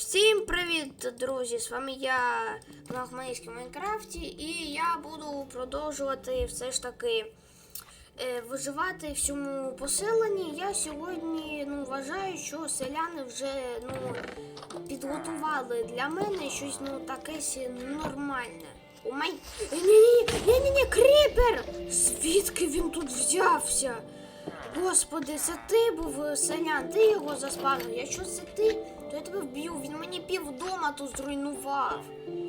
Всім привіт, друзі! З вами я на Хмельницькій Майнкрафті, і я буду продовжувати все ж таки е, виживати в цьому поселенні. Я сьогодні ну, вважаю, що селяни вже ну, підготували для мене щось ну, таке нормальне. У май... Ні-ні-ні, кріпер! Звідки він тут взявся? Господи, це ти був е, селян, ти його заспавнив. Якщо це ти, то я тебе вб'ю. Він мені півдома тут зруйнував.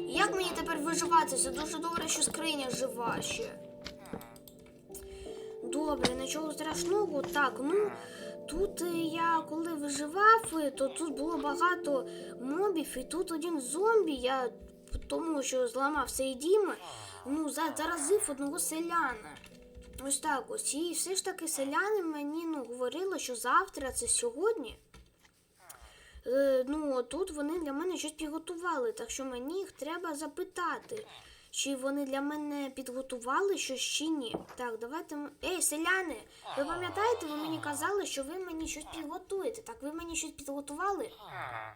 Як мені тепер виживати? Це дуже добре, що скриня жива ще. Добре, нічого страшного. Так, ну тут е, я коли виживав, е, то тут було багато мобів, і тут один зомбі. Я тому що зламав цей дім, ну, заразив одного селяна. Ось так ось. І все ж таки селяни мені ну, говорили, що завтра це сьогодні. Е, ну, тут вони для мене щось підготували, так що мені їх треба запитати, чи вони для мене підготували щось чи ні. Так, давайте. Ей, селяни! Ви пам'ятаєте, ви мені казали, що ви мені щось підготуєте. Так ви мені щось підготували?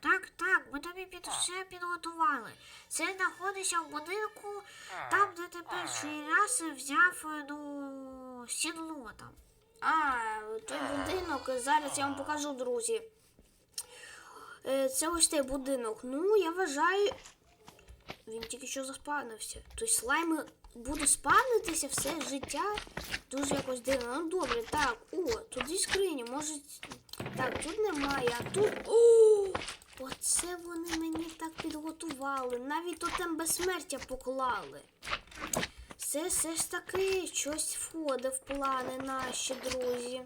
Так, так, ми тобі під все підготували. Це знаходиться в будинку, там, де ти перший раз взяв е, ну, сідло там. А, той будинок, зараз я вам покажу, друзі. Е, Це ось той будинок. Ну, я вважаю. Він тільки що заспавнився. Тобто слайми будуть спавнитися все життя. Дуже якось дивно. Ну добре, так. О, тут зі скрині, може. Так, тут немає, а тут. О! Оце вони мені так підготували. Навіть тотем безсмертя поклали. Це все ж таки щось входить в плани наші, друзі.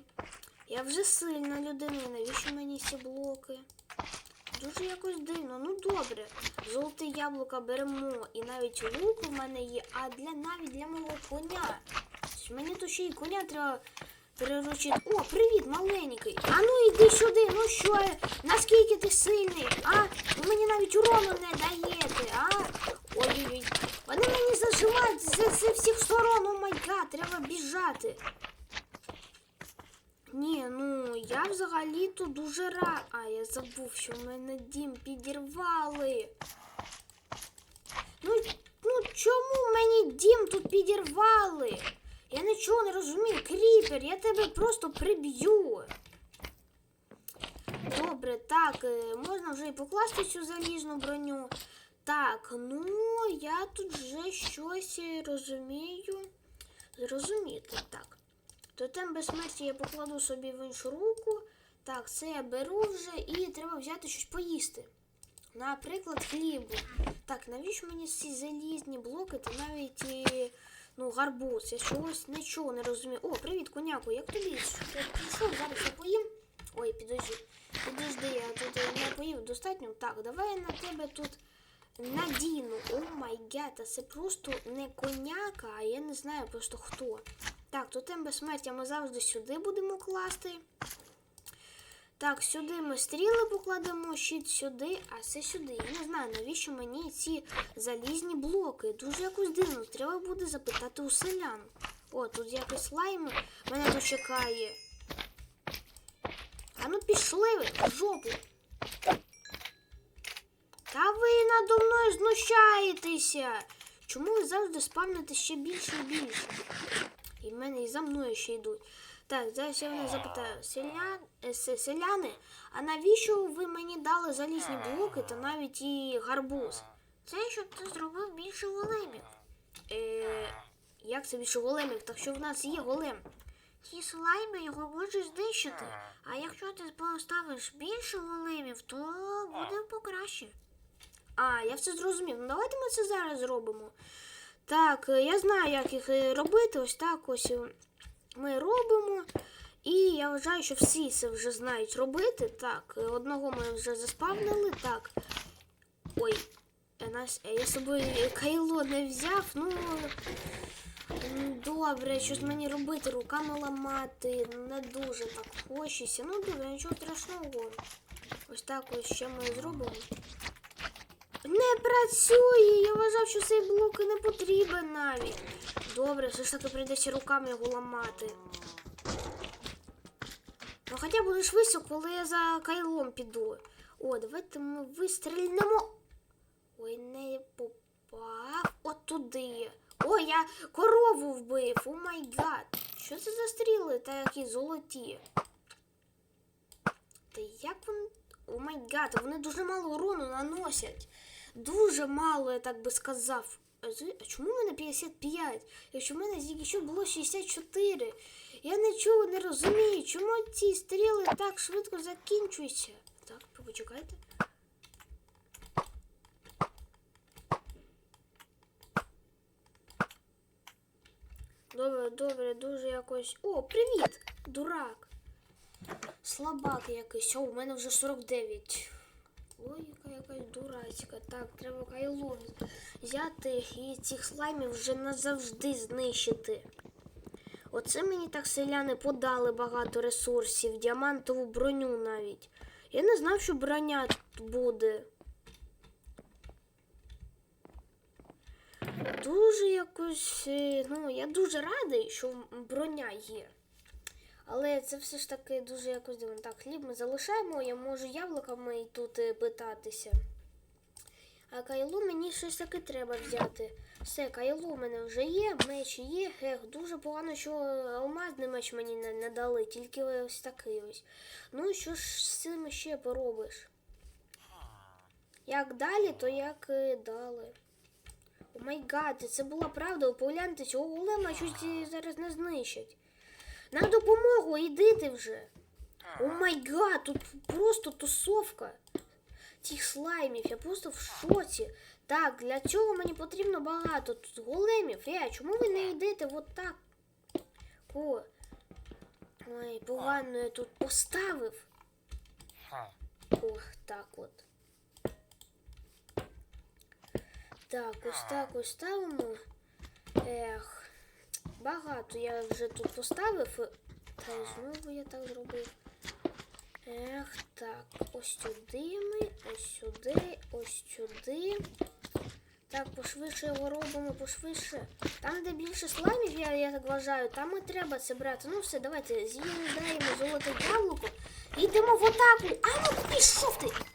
Я вже сильна людина, навіщо мені ці блоки? Дуже якось дивно. Ну добре. Золоте яблука беремо. І навіть лук у мене є, а для навіть для мого коня. Мені то ще й коня треба приручити. О, привіт, маленький. А ну йди сюди, ну що, наскільки ти сильний? А? Ви мені навіть урону не даєте, а? Ой-ой-ой. Вони мені заживають з, з всіх сторон, о май гад, треба біжати. Ні, ну я взагалі-то дуже рад. А, я забув, що в мене дім підірвали. Ну, ну чому мені дім тут підірвали? Я нічого не розумію, кріпер, я тебе просто приб'ю. Добре, так, е, можна вже і покласти цю залізну броню. Так, ну я тут вже щось е, розумію. Зрозуміти, так. Тотем безсмерті я покладу собі в іншу руку. Так, це я беру вже і треба взяти щось поїсти. Наприклад, хлібу. Так, навіщо мені ці залізні блоки та навіть і, ну, гарбуз? Я чогось нічого не розумію. О, привіт, коняку, як тобі? Я прийшов, зараз я поїм. Ой, підожди. Підожди, я тут е, не поїв достатньо. Так, давай я на тебе тут надіну. О май гад, це просто не коняка, а я не знаю просто хто. Так, тотем безсмертя ми завжди сюди будемо класти. Так, сюди ми стріли покладемо, щит сюди, а це сюди. Я не знаю, навіщо мені ці залізні блоки. Дуже якось дивно. Треба буде запитати у селян. О, тут якийсь слайм мене тут чекає. А ну пішли ви в жопу. Та ви надо мною знущаєтеся. Чому ви завжди спавните ще більше і більше? Мене і за мною ще йдуть. Так, зараз я вас запитаю, селян, е, се- селяни, а навіщо ви мені дали залізні блоки та навіть і гарбуз? Це щоб ти зробив більше големів. Е, як це більше големів? Так що в нас є голем. Ті слайми його можуть знищити. А якщо ти поставиш більше големів, то буде покраще. А, я все зрозумів. Ну давайте ми це зараз зробимо. Так, е, я знаю, як їх е, робити. Ось так ось е, ми робимо. І я вважаю, що всі це вже знають робити. Так, одного ми вже заспавнили. Так. Ой, я з собою кайло не взяв. Ну. Добре, щось мені робити, руками ламати. Не дуже так хочеться. Ну добре, нічого страшного. Ось так ось ще ми зробимо. Не працює. Я вважав, що цей блок і не потрібен навіть. Добре, все ж таки прийдеться руками його ламати. Ну хоча буде швидше, коли я за кайлом піду. О, давайте ми вистрільнемо. Ой, не попав. От туди. Ой, я корову вбив. О май гад. Що це за стріли такі золоті? Та як вони. О май гад, вони дуже мало урону наносять. Дуже мало, я так би сказав. А чому в мене 55? Якщо в мене що було 64. Я нічого не розумію, чому ці стріли так швидко закінчуються. Так, почекайте. Добре, добре, дуже якось. О, привіт! Дурак! Слабак якийсь. О, у мене вже 49. Логіка якась дурацька. Так, треба кайло взяти і цих слаймів вже назавжди знищити. Оце мені так селяни подали багато ресурсів, діамантову броню навіть. Я не знав, що броня буде. Дуже якось. е, Ну, я дуже радий, що броня є. Але це все ж таки дуже якось дивно. Так, хліб ми залишаємо, я можу яблуками тут е, питатися. А кайло мені щось таки треба взяти. Все, кайло в мене вже є, меч є. Ех, дуже погано, що алмазний меч мені не, дали, тільки ось такий ось. Ну, що ж з цим ще поробиш? Як далі, то як е, дали. О май гад, це була правда, погляньте, цього голема щось е, зараз не знищать. На допомогу, йди ти вже. О май гад, тут просто тусовка цих слаймів. Я просто в шоці. Так, для цього мені потрібно багато тут големів. Е, чому ви не йдете от так? О. Ой, погано я тут поставив. Ох, так от. Так, ось так ось ставимо. Ех, багато я вже тут поставив. Та й знову я так зробив. Ех, так, ось сюди ми, ось сюди, ось сюди. Так, пошвидше його робимо, пошвидше. Там, де більше слаймів, я, я так вважаю, там і треба це брати. Ну все, давайте з'їдаємо золоте яблуко. і Йдемо в атаку. А ну пішов ти!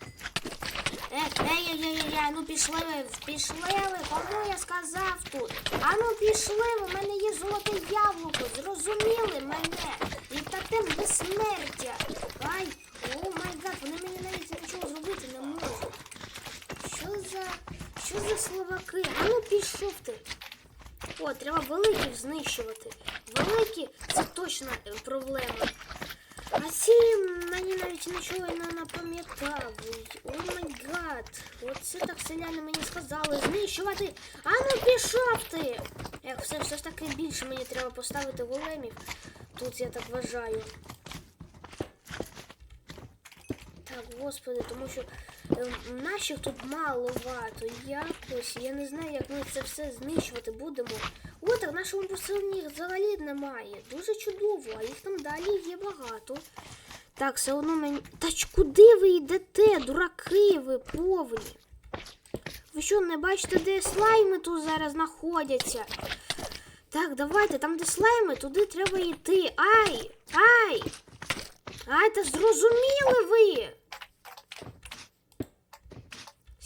Е, ей, ей, ей, ей, ну пішли ви, пішли ви, кому я сказав тут? А ну пішли, ви, у мене є золоте яблуко, зрозуміли мене? І тотем безсмертя. Ай, о май гад, вони мені навіть нічого зробити не можуть. Що за, що за словаки? А ну пішов ти. О, треба великих знищувати. Великі це точно е, проблема. А сім мені навіть нічого не напам'ятав. О май гад. Оце так селяни мені сказали знищувати. А ну пішов ти! Ех, все, все ж таки більше мені треба поставити големів. Тут я так вважаю. Так, господи, тому що наших тут маловато. Якось. Я не знаю, як ми це все знищувати будемо. О, так в нашому поселенні взагалі немає. Дуже чудово, а їх там далі є багато. Так, все одно мені. Та ч куди ви йдете, дураки ви повні? Ви що, не бачите, де слайми тут зараз знаходяться? Так, давайте, там, де слайми, туди треба йти. Ай! Ай! Ай, та зрозуміли ви!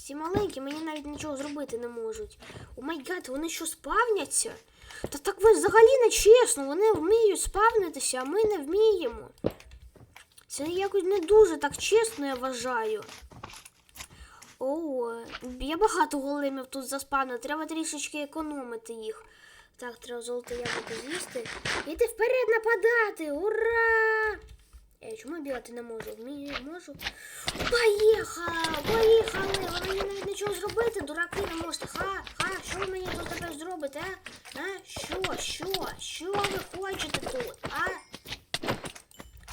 Всі маленькі, мені навіть нічого зробити не можуть. О май гад, вони що спавняться? Та так ви взагалі не чесно, вони вміють спавнитися, а ми не вміємо. Це якось не дуже так чесно, я вважаю. О, я багато големів тут заспавнив, треба трішечки економити їх. Так, треба золоте яблуко з'їсти. Іти вперед нападати! Ура! Я чому бігати не можу? Вмію, можу. Поїхала! Поїхали! Ви мені навіть нічого зробити, дураки не можете. Ха, ха, що ви мені тут тепер зробите, а? А? Що? Що? Що ви хочете тут? А?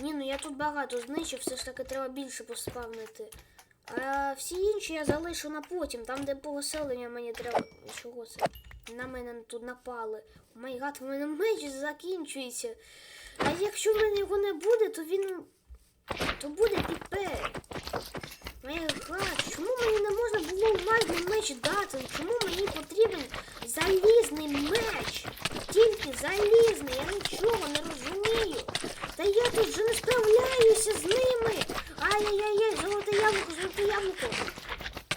Ні, ну я тут багато знищив, все ж таки треба більше поспавнити. А всі інші я залишу на потім, там, де поселення мені треба. Чого це? На мене тут напали. О май гад, у мене меч закінчується. А якщо в мене його не буде, то він. то буде піпе. Май гад, чому мені не можна було алмазний меч дати? Чому мені потрібен залізний меч? Тільки залізний, я нічого не розумію. Та я тут вже не справляюся з ними. Ай-яй-яй, золоте яблуко золоте яблуко.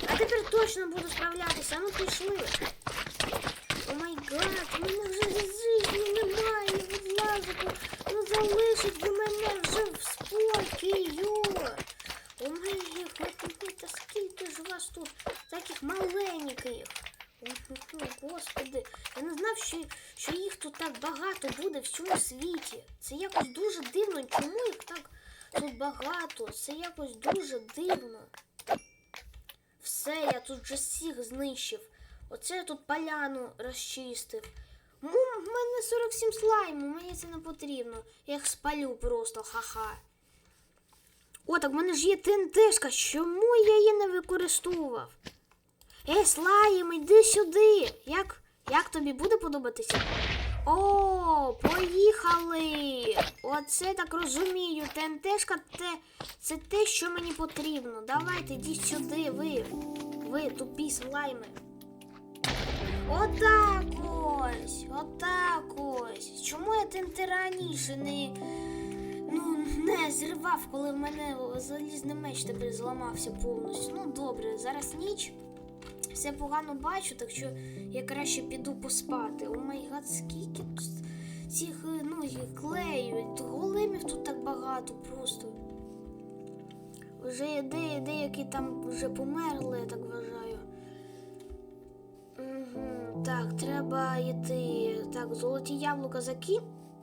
А тепер точно буду справлятися. Ну пішли. О май гад, у мене вже житті немає, будь ласка, ну залишить ви мене вже в спокою. О май гад, та скільки ж вас тут таких маленьких. Ой, Господи, я не знав, що, що їх тут так багато буде в цьому світі. Це якось дуже дивно. Чому їх так тут багато? Це якось дуже дивно. Все, я тут вже всіх знищив. Оце я тут поляну розчистив. В мене 47 слайму, мені це не потрібно. Я їх спалю просто, ха-ха. О, так в мене ж є ТНТшка. Чому я її не використовував? Ей, слайм, іди сюди. Як, як тобі буде подобатися? О, поїхали! Оце так розумію. ТНТшка те, це те, що мені потрібно. Давайте йдіть сюди, ви. Ви тупі слайми. Отак ось, отак ось. Чому я ТНТ раніше не, ну, не зривав, коли в мене залізний меч тепер зламався повністю? Ну добре, зараз ніч. Все погано бачу, так що я краще піду поспати. О май гад, скільки тут цих е, ну, клею. Големів тут так багато просто. Вже де, деякі там вже померли, я так вважаю. Угу, так, треба йти. Так, золоті яблука закинь.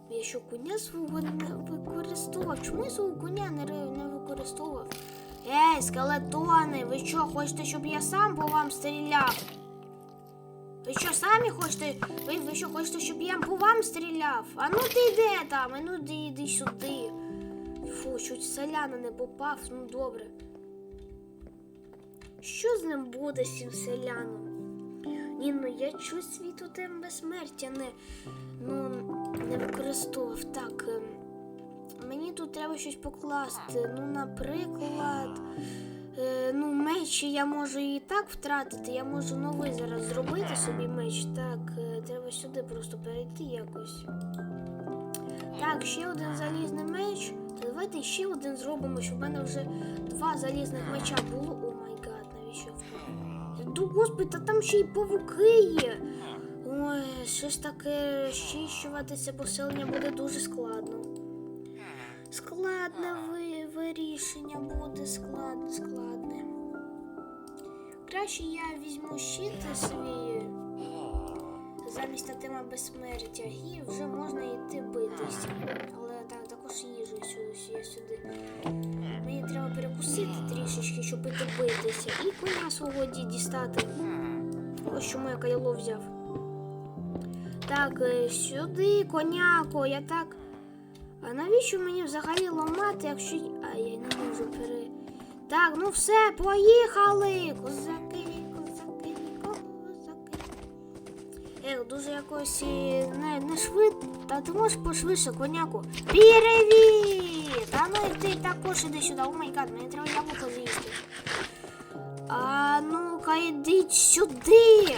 Я що коня свого не використовував? Чому я свого коня не, не використовував? Ей, скелетони, ви що, хочете, щоб я сам по вам стріляв? Ви що, самі хочете? Ви, ви що, хочете, щоб я по вам стріляв? А ну ти йде там, а ну ти йди сюди. Фу, чуть селяна не попав, ну добре. Що з ним буде з цим селяном? Ні, ну я чуть свій тотем безсмертя не, ну, не використовував. Так, ем, мені тут треба щось покласти. Ну, наприклад, е, ну, меч я можу і так втратити. Я можу новий зараз зробити собі меч. Так, е, треба сюди просто перейти якось. Так, ще один залізний меч. То давайте ще один зробимо, щоб в мене вже два залізних меча було. О май гад, навіщо впав? Господи, та там ще й павуки є. Ой, щось таке щищувати це поселення буде дуже складно. Складне ви, вирішення буде, складне, складне. Краще я візьму щит свій замість тотема безсмертя і вже можна йти битись. Але так, також їжу сюди, сюди. Мені треба перекусити трішечки, щоб іти битися. І коня свого дістати. Ось чому я кайло взяв. Так, е, сюди, коняко, я так. А навіщо мені взагалі ламати, якщо. А я не можу пере. Так, ну все, поїхали! Козаки, козаки, козаки. Ех, дуже якось е, не, не швидко. Та ти можеш пошвидше, коняку. Привіт! А ну і ти також іди сюди. О май гад, мені треба яблуко з'їсти. А ну-ка, йдіть сюди.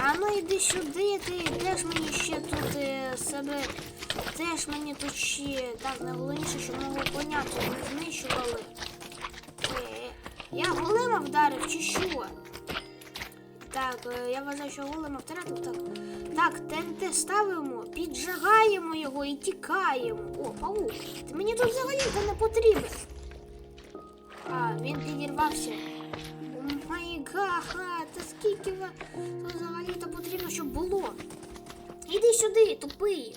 А ну йди сюди, ти теж мені ще тут е, себе. Теж мені тут ще. Так, найголовніше, що мого коня не знищували. Е, я голема вдарив чи що? Так, е, я вважаю, що голема втратив так. Так, ТНТ ставимо, піджигаємо його і тікаємо. О, паук, ти мені тут взагалі то не потрібен. А, він підірвався. О май гад, та скільки взагалі-то потрібно, щоб було. Іди сюди, тупий.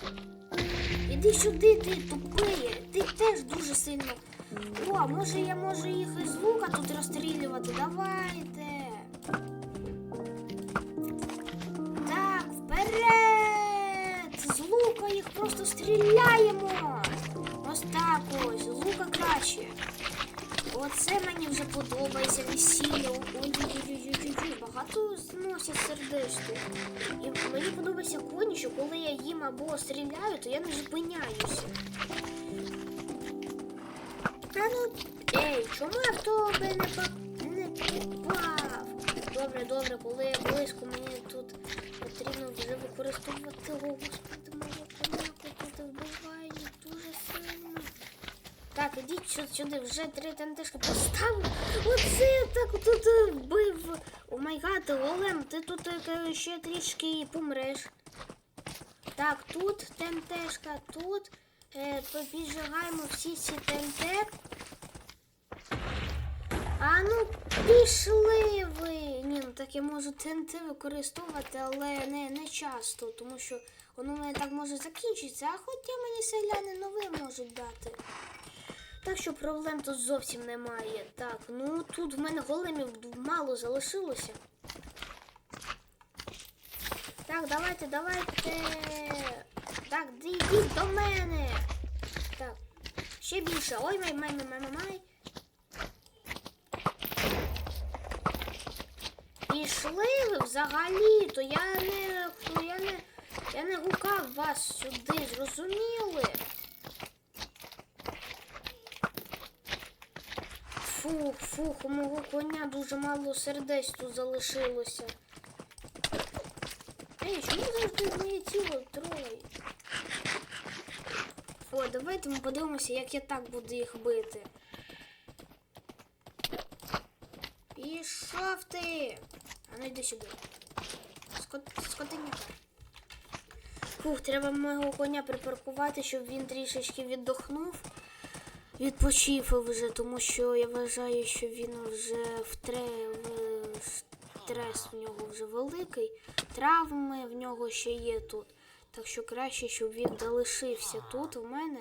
Іди сюди, ти тупий. Ти теж дуже сильно. О, може я можу їх із лука тут розстрілювати. Давайте. Так, вперед! З лука їх просто стріляємо. Ось так ось, з лука краще. Оце мені вже подобається весілля. Ой-ой-ой-ой-ой, багато зносять сердечко. І мені подобається коні, що коли я їм або стріляю, то я не зупиняюся. Та ну, ей, чому я в тебе не, попав? Добре, добре, коли я близько, мені тут потрібно вже використовувати господи, мого коняку тут вбивають дуже сильно. Так, ідіть сю- сюди, вже три тентешки поставив. Оце так тут е. О май гад, ти тут е, ще трішки помреш. Так, тут тентешка, тут е, піджигаємо всі ці тенте. А ну пішли ви. Ні, ну так я можу ТНТ використовувати, але не, не часто, тому що воно мене так може закінчитися, а хоча мені селяни нове можуть дати. Так що проблем тут зовсім немає. Так, ну тут в мене големів мало залишилося. Так, давайте, давайте. Так, йдіть до мене. Так. Ще більше. Ой, май, май, май, май, май. Пішли ви взагалі, то я не, я не, я не гукав вас сюди, зрозуміли? Фух, фух, у мого коня дуже мало сердець тут залишилося. Ей, чому завжди моє тіло тролить? О, давайте ми подивимося, як я так буду їх бити. Пішов ти! А ну йди сюди. Скот... Скотиняка. Фух, треба мого коня припаркувати, щоб він трішечки віддохнув. Відпочив вже, тому що я вважаю, що він вже втре... в- стрес в нього вже великий. Травми в нього ще є тут. Так що краще, щоб він залишився тут у мене.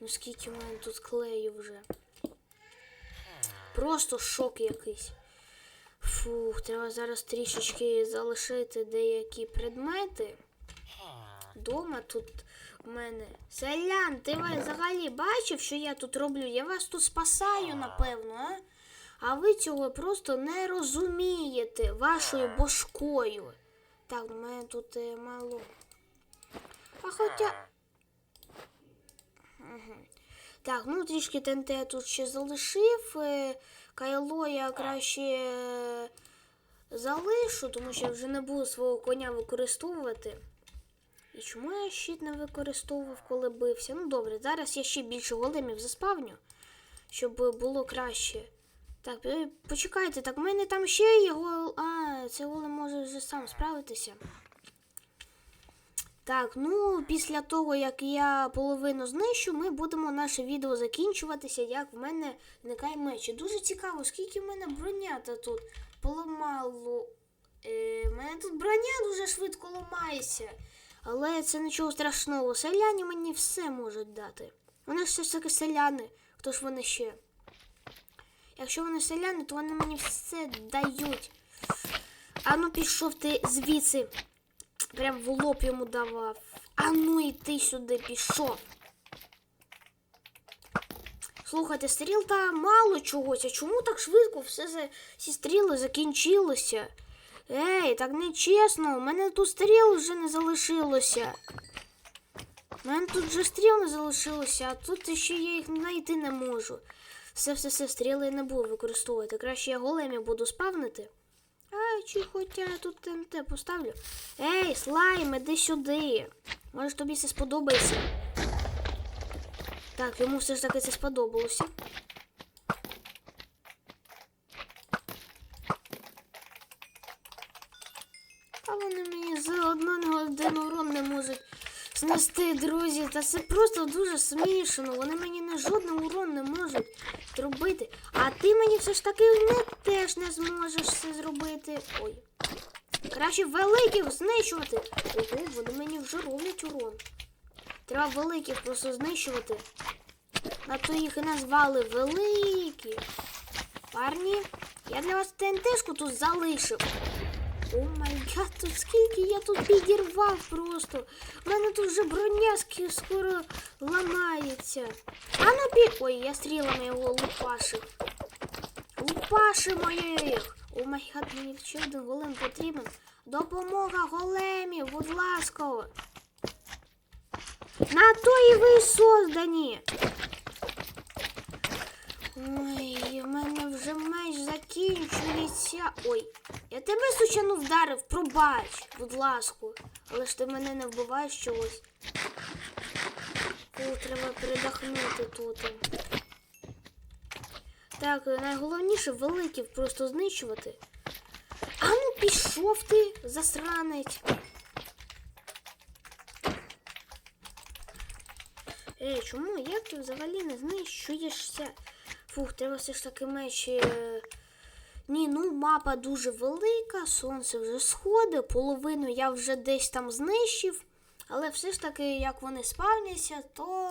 Ну скільки в мене тут клею вже. Просто шок якийсь. Фух, треба зараз трішечки залишити деякі предмети. Дома тут в мене. Селян, ти взагалі бачив, що я тут роблю? Я вас тут спасаю, напевно, а? А ви цього просто не розумієте вашою бошкою. Так, у мене тут е, мало. А хоча. Мгм. Так, ну трішки ТНТ я тут ще залишив. е, Кайло я краще е, залишу, тому що я вже не буду свого коня використовувати. І чому я щит не використовував, коли бився? Ну добре, зараз я ще більше големів заспавню, щоб було краще. Так, е, почекайте, так в мене там ще є гол. А, це голем може вже сам справитися. Так, ну після того, як я половину знищу, ми будемо наше відео закінчуватися, як в мене виникає меч. Дуже цікаво, скільки в мене броня та тут поламало. Е, мене тут броня дуже швидко ламається. Але це нічого страшного. Селяни мені все можуть дати. Вони ж все ж таки селяни. Хто ж вони ще? Якщо вони селяни, то вони мені все дають. А ну пішов ти звідси. Прям в лоб йому давав. А ну і ти сюди пішов. Слухайте, стріл та мало чогось. А чому так швидко все за всі стріли закінчилося? Ей, так не чесно, у мене тут стріл вже не залишилося. У мене тут вже стріл не залишилося, а тут ще я їх знайти не можу. Все, все, все, стріли я не буду використовувати. Краще я големі буду спавнити. А, чи хоча я тут ТНТ поставлю. Ей, слайм, іди сюди. Може тобі це сподобається. Так, йому все ж таки це сподобалося. А вони мені за одну один урон не можуть знести, друзі. Та це просто дуже смішно. Вони мені на жодний урон не можуть зробити. А ти мені все ж таки не теж не зможеш це зробити. Ой. Краще великих знищувати. Ого, вони мені вже роблять урон. Треба великих просто знищувати. А то їх і назвали великі. Парні, я для вас ТНТшку тут залишив. О тут скільки я тут підірвав просто. У мене тут вже броня скоро ламається. А ну пі... Ой, я стрілами його лупашив. Лупашимо їх. О май гад, мені ще один голем потрібен. Допомога големів, будь ласка. На то і ви создані. Ой, в мене вже меч закінчується. Ой, я тебе случайно вдарив, пробач, будь ласка. Але ж ти мене не вбиваєш чогось. Фу, треба передохнути тут. Так, найголовніше великих просто знищувати. А ну пішов ти, засранець. Ей, чому? Як ти взагалі не знищуєшся? Фух, треба все ж таки меч. е, Ні, ну мапа дуже велика, сонце вже сходить, половину я вже десь там знищив, але все ж таки, як вони спавняться, то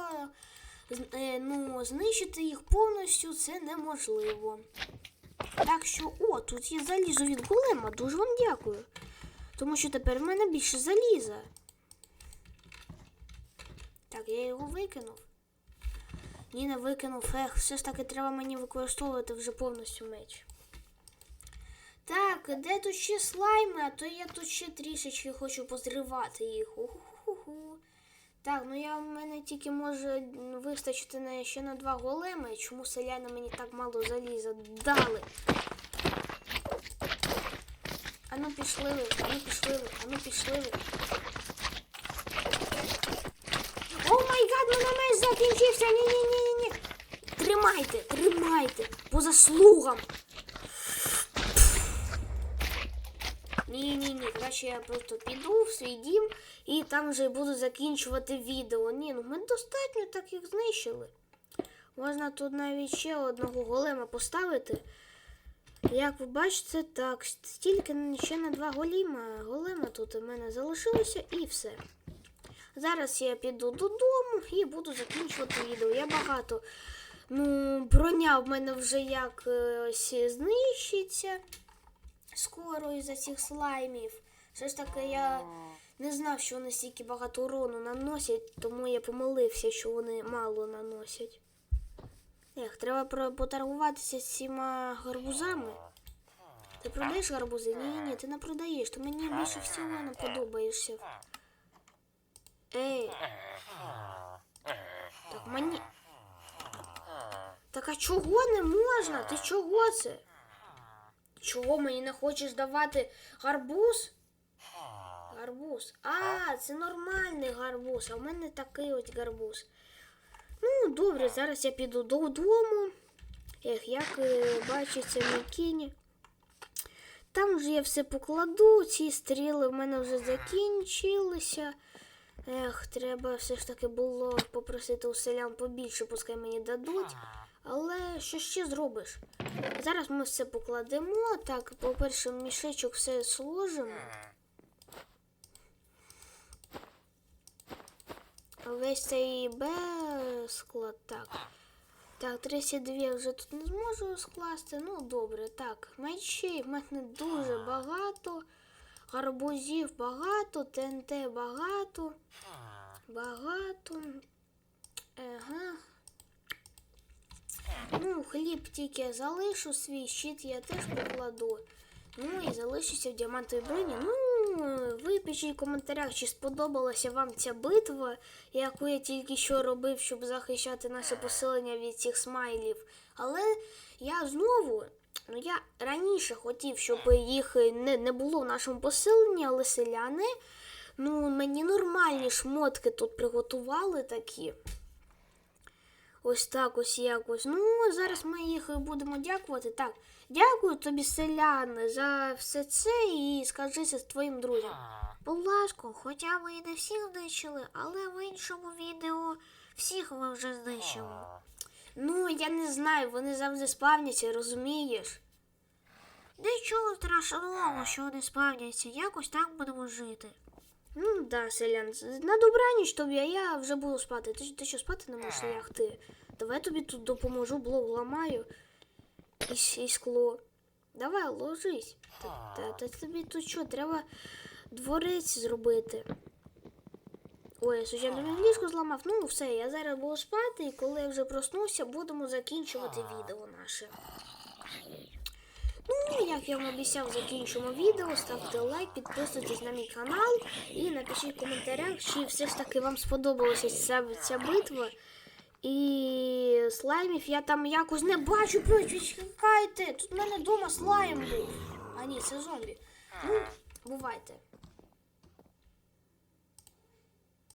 е, ну, знищити їх повністю це неможливо. Так що, о, тут є залізо від голема, дуже вам дякую. Тому що тепер в мене більше заліза. Так, я його викинув. Ні, не викинув. Ех, все ж таки треба мені використовувати вже повністю меч. Так, де тут ще слайми, а то я тут ще трішечки хочу позривати їх. Уху. Так, ну я в мене тільки може вистачити на ще на два големи. Чому селяни мені так мало заліза дали? Ану пішли ви, ану пішли ви, ану пішли ви. О май гад, мене меч закінчився. Ні-ні-ні-ні. Тримайте, тримайте. По заслугам. Ні, ні, ні, краще я просто піду в свій дім і там вже буду закінчувати відео. Ні, ну ми достатньо так їх знищили. Можна тут навіть ще одного голема поставити. Як ви бачите, так, стільки ще на два голіма. Голема тут у мене залишилося і все. Зараз я піду додому і буду закінчувати відео. Я багато. Ну, броня в мене вже як е, знищиться скоро із-за цих слаймів. Все ж таки я не знав, що вони стільки багато урону наносять, тому я помилився, що вони мало наносять. Ех, треба поторгуватися з цими гарбузами. Ти продаєш гарбузи? Ні, ні, ти не продаєш, ти мені більше всього не подобаєшся. Ей. Так мені. Так а чого не можна? Ти чого це? Чого мені не хочеш давати гарбуз? Гарбуз. А, це нормальний гарбуз, а в мене такий ось гарбуз. Ну, добре, зараз я піду додому. Ех, як е, бачиться на кіні. Там вже я все покладу, ці стріли в мене вже закінчилися. Ех, треба все ж таки було попросити у селян побільше, пускай мені дадуть. Але що ще зробиш? Зараз ми все покладемо. Так, по-перше, мішечок все сложимо. Весь цей Б склад. Так. Так, 32 вже тут не зможу скласти. Ну, добре, так. Мечей в мене дуже багато. Гарбузів багато, ТНТ багато. Багато. Ага. Ну, хліб тільки залишу, свій щит я теж покладу. Ну і залишуся в діамантовій броні. Ну, ви в коментарях, чи сподобалася вам ця битва, яку я тільки що робив, щоб захищати наше поселення від цих смайлів. Але я знову, ну я раніше хотів, щоб їх не, не було в нашому поселенні, але селяни, ну мені нормальні шмотки тут приготували такі. Ось так ось якось. Ну, зараз ми їх будемо дякувати. Так, дякую тобі, селяни, за все це і скажи це твоїм друзям. Будь ласка, хоча ми і не всіх знищили, але в іншому відео всіх ми вже знищили. Ну, я не знаю, вони завжди спавняться, розумієш? Нічого страшного, що вони спавняться, якось так будемо жити. Ну, да, селян, на добраніч тобі, а я вже буду спати. Ти, ти що спати не можеш лягти? Давай тобі тут допоможу, блок ламаю і, і скло. Давай, ложись. Та, та, та тобі тут що, треба дворець зробити. Ой, я случайно ліжко зламав. Ну, все, я зараз буду спати, і коли я вже проснуся, будемо закінчувати відео наше. Ну, як я вам обіцяв, закінчимо відео. Ставте лайк, підписуйтесь на мій канал і напишіть в коментарях, чи все ж таки вам сподобалася ця, ця битва. І слаймів я там якось не бачу, чекайте. Тут в мене вдома слайм був. А ні, це зомбі. Ну, бувайте.